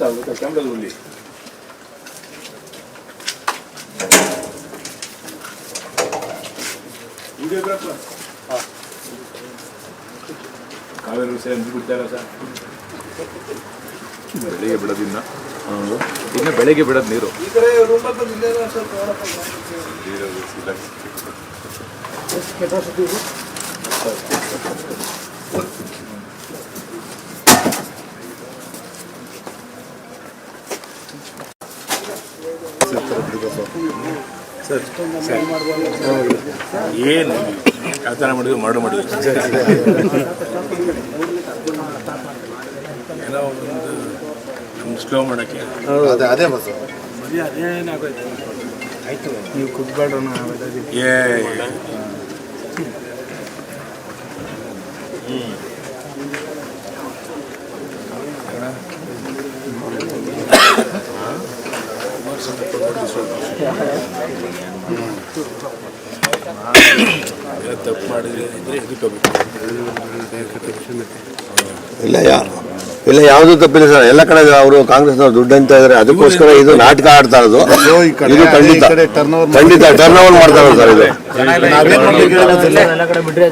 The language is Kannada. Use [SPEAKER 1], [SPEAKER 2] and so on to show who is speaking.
[SPEAKER 1] तालुका चांगला Kawin
[SPEAKER 2] Rusia yang duduk dalam sana.
[SPEAKER 1] ಬೆಳಿಗ್ಗೆ ಬಿಡೋದಿನ್ನ ಇನ್ನು ಬೆಳಿಗ್ಗೆ ಬಿಡೋದು ನೀರು.
[SPEAKER 2] ಏನು? ಕಳ್ತನ ಮಾಡಿದ್ವಿ ಮರಡು ಮಾಡಿದ್ವಿ ಏನೋ ಒಂದು ನಮ್ಮ ಸ್ಲೋ ಮಾಡೋಕ್ಕೆ
[SPEAKER 3] ಅದೇ ಅದೇ ಬಸ್
[SPEAKER 4] ನೀವು ಕುಗ್ಬೇಡ್ರ
[SPEAKER 2] ಏ ತಪ್ಪು ಮಾಡಿದ್ರೆ ಅಂದರೆ ಎದುಕೋಬೇಕು
[SPEAKER 3] ಇಲ್ಲ ಯಾ ಇಲ್ಲ ಯಾವುದು ತಪ್ಪಿಲ್ಲ ಸರ್. ಎಲ್ಲ ಕಡೆ ಅವರು ಕಾಂಗ್ರೆಸ್ನವ್ರು ದುಡ್ಡು ಅಂತ ಇದ್ದಾರೆ ಅದಕ್ಕೋಸ್ಕರ ಇದು ನಾಟಕ ಆಡ್ತಾ ಇರೋದು. ಇದು ಖಂಡಿತ. ಖಂಡಿತ ಟರ್ನ್ ಓವರ್ ಮಾಡ್ತಾ ಇರೋದು ಸರ್ ಇದು.
[SPEAKER 4] ಎಲ್ಲ ಕಡೆ ಬಿಡ್ರಿ